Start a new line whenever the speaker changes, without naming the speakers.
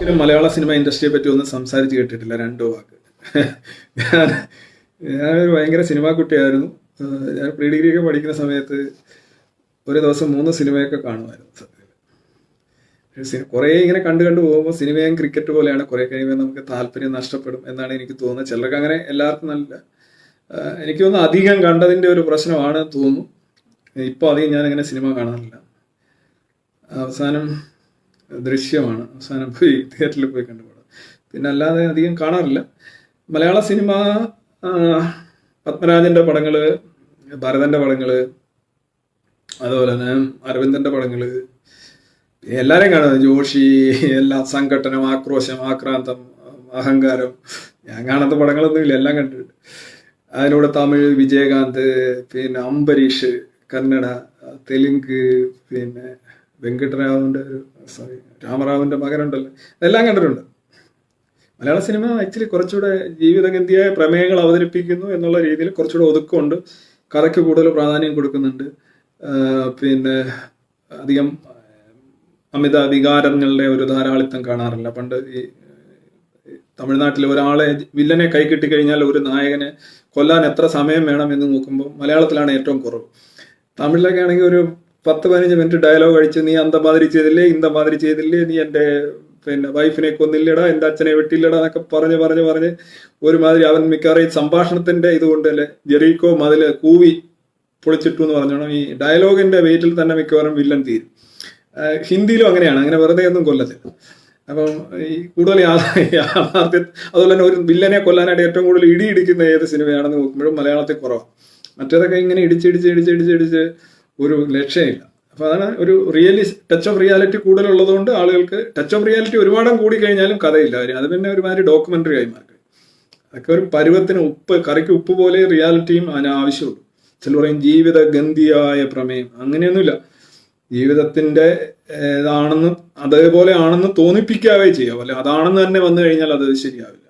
ഒരിക്കലും മലയാള സിനിമ ഇൻഡസ്ട്രിയെ പറ്റി ഒന്നും സംസാരിച്ച് കേട്ടിട്ടില്ല രണ്ടു വാക്ക്. ഞാൻ ഞാനൊരു ഭയങ്കര സിനിമാ കുട്ടിയായിരുന്നു. ഞാൻ പ്രീ ഡിഗ്രി ഒക്കെ പഠിക്കുന്ന സമയത്ത് ഒരു ദിവസം മൂന്ന് സിനിമയൊക്കെ കാണുമായിരുന്നു കുറേ ഇങ്ങനെ കണ്ടു കണ്ടു പോകുമ്പോൾ സിനിമയും ക്രിക്കറ്റ് പോലെയാണ് കുറേ കഴിയുമ്പോൾ നമുക്ക് താല്പര്യം നഷ്ടപ്പെടും എന്നാണ് എനിക്ക് തോന്നുന്നത്. ചിലർക്ക് അങ്ങനെ എല്ലാവർക്കും നല്ല എനിക്ക് തോന്നുന്നു അധികം കണ്ടതിന്റെ ഒരു പ്രശ്നമാണ് തോന്നുന്നു. ഇപ്പോൾ അധികം ഞാനിങ്ങനെ സിനിമ കാണാറില്ല. അവസാനം ദൃശ്യമാണ്. അവസാനം പോയി തിയേറ്ററിൽ പോയി കണ്ടുപോകും പിന്നെ അല്ലാതെ അധികം കാണാറില്ല. മലയാള സിനിമ പത്മരാജന്റെ പത്മരാജന്റെ ഭരതന്റെ പടങ്ങൾ അതുപോലെ തന്നെ അരവിന്ദന്റെ പടങ്ങൾ എല്ലാരെയും കാണുന്നത് ജോഷി എല്ലാം സംഘട്ടനം ആക്രോശം ആക്രാന്തം അഹങ്കാരം. ഞാൻ കാണാത്ത പടങ്ങളൊന്നുമില്ല എല്ലാം കണ്ടിട്ടുണ്ട്. അതിലൂടെ തമിഴ് വിജയകാന്ത് പിന്നെ അംബരീഷ് കന്നഡ തെലുങ്ക് പിന്നെ വെങ്കട്ടരാവിന്റെ ഒരു സോറി രാമറാവിന്റെ മകനുണ്ടല്ലോ. ഇതെല്ലാം കണ്ടിട്ടുണ്ട്. മലയാള സിനിമ ആക്ച്വലി കുറച്ചുകൂടെ ജീവിതഗന്ധിയായ പ്രമേയങ്ങൾ അവതരിപ്പിക്കുന്നു എന്നുള്ള രീതിയിൽ കുറച്ചുകൂടെ ഒതുക്കമുണ്ട്. കഥയ്ക്ക് കൂടുതൽ പ്രാധാന്യം കൊടുക്കുന്നുണ്ട്. പിന്നെ അധികം അമിത വികാരങ്ങളുടെ ഒരു ധാരാളിത്തം കാണാറില്ല. പണ്ട് ഈ തമിഴ്നാട്ടിൽ ഒരാളെ വില്ലനെ കൈകിട്ടി കഴിഞ്ഞാൽ ഒരു നായകനെ കൊല്ലാൻ എത്ര സമയം വേണം എന്ന് നോക്കുമ്പോൾ മലയാളത്തിലാണ് ഏറ്റവും കുറവ്. തമിഴിലൊക്കെ ആണെങ്കിൽ ഒരു പത്ത് പതിനഞ്ച് മിനിറ്റ് ഡയലോഗ് അടിച്ച് നീ അന്ത മാതിരി ചെയ്തില്ലേ? ഇന്ത മാതിരി ചെയ്തില്ലേ? നീ എന്റെ പിന്നെ വൈഫിനെ കൊന്നില്ലടാ എന്റെ അച്ഛനെ വെട്ടില്ലടാ എന്നൊക്കെ പറഞ്ഞ് പറഞ്ഞ് പറഞ്ഞ് ഒരുമാതിരി അവൻ മിക്കവാറും ഈ സംഭാഷണത്തിന്റെ ഇതുകൊണ്ട് അല്ലെ ജെറീക്കോ മതിൽ കൂവി പൊളിച്ചിട്ടു എന്ന് പറഞ്ഞോണം ഈ ഡയലോഗിന്റെ വെയിറ്റിൽ തന്നെ മിക്കവാറും വില്ലൻ തീരും. ഹിന്ദിയിലും അങ്ങനെയാണ്. അങ്ങനെ വെറുതെ ഒന്നും കൊല്ലത്തില്ല. അപ്പം ഈ കൂടുതൽ യാഥാർത്ഥ്യ അതുപോലെ തന്നെ ഒരു വില്ലനെ കൊല്ലാനായിട്ട് ഏറ്റവും കൂടുതൽ ഇടി ഇടിക്കുന്ന ഏത് സിനിമയാണെന്ന് നോക്കുമ്പോഴും മലയാളത്തിൽ കുറവാണ്. മറ്റേതൊക്കെ ഇങ്ങനെ ഇടിച്ചിടിച്ച് ഇടിച്ച് ഇടിച്ച് ഒരു ലക്ഷ്യമില്ല. അപ്പൊ അതാണ് ഒരു റിയലി ടച്ച് ഓഫ് റിയാലിറ്റി കൂടുതലുള്ളത് കൊണ്ട് ആളുകൾക്ക് ടച്ച് ഓഫ് റിയാലിറ്റി ഒരുപാടും കൂടി കഴിഞ്ഞാലും കഥയില്ല. കാര്യം അത് പിന്നെ ഒരുമാതിരി ഡോക്യുമെന്ററി ആയി മാറി. അതൊക്കെ ഒരു പരുവത്തിന് ഉപ്പ് കറിക്ക് ഉപ്പ് പോലെ റിയാലിറ്റിയും അതിന് ആവശ്യമുള്ളൂ ചില പറയും ജീവിത ഗന്ധിയായ പ്രമേയം. അങ്ങനെയൊന്നുമില്ല. ജീവിതത്തിന്റെ ഇതാണെന്ന് അതേപോലെ ആണെന്ന് തോന്നിപ്പിക്കാവേ ചെയ്യാം. അല്ലെ അതാണെന്ന് തന്നെ വന്നു കഴിഞ്ഞാൽ അത് ശരിയാവില്ല.